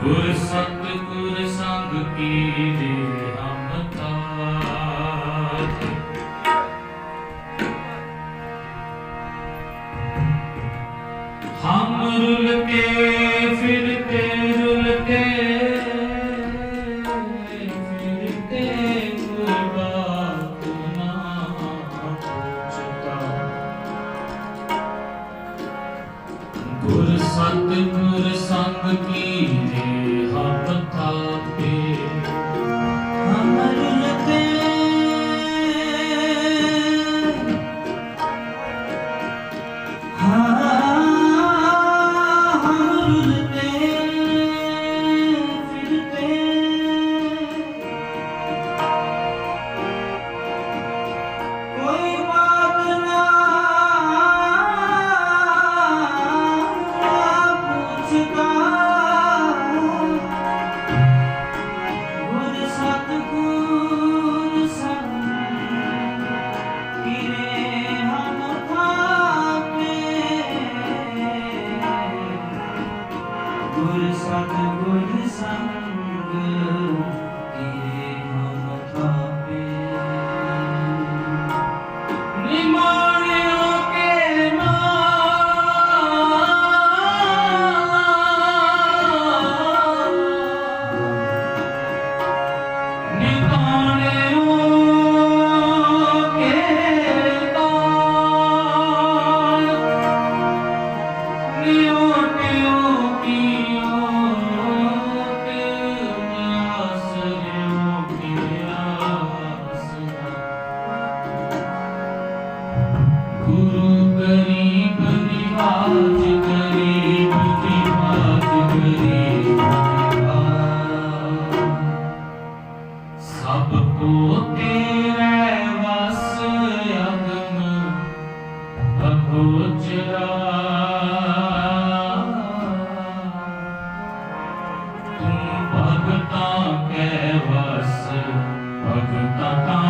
ਗੁਰ ਸਤਿਗੁਰ ਸੰਗ ਕੀ ਦੇ ਹਮਤਾਜ ਹਮ ਰੁਲ ਕੇ ਗੁਰ ਸਤਿਗੁਰ ਸੰਗ ਕੀਨੇ ਹਮ ਥਾਪੇ ਹਮ ਰੁਲਤੇ ਹਾਂ ਹਮ ਰੁਲਤੇ ਗੁਰ ਸਤਿਗੁਰ ਸੰਗ Bhagavata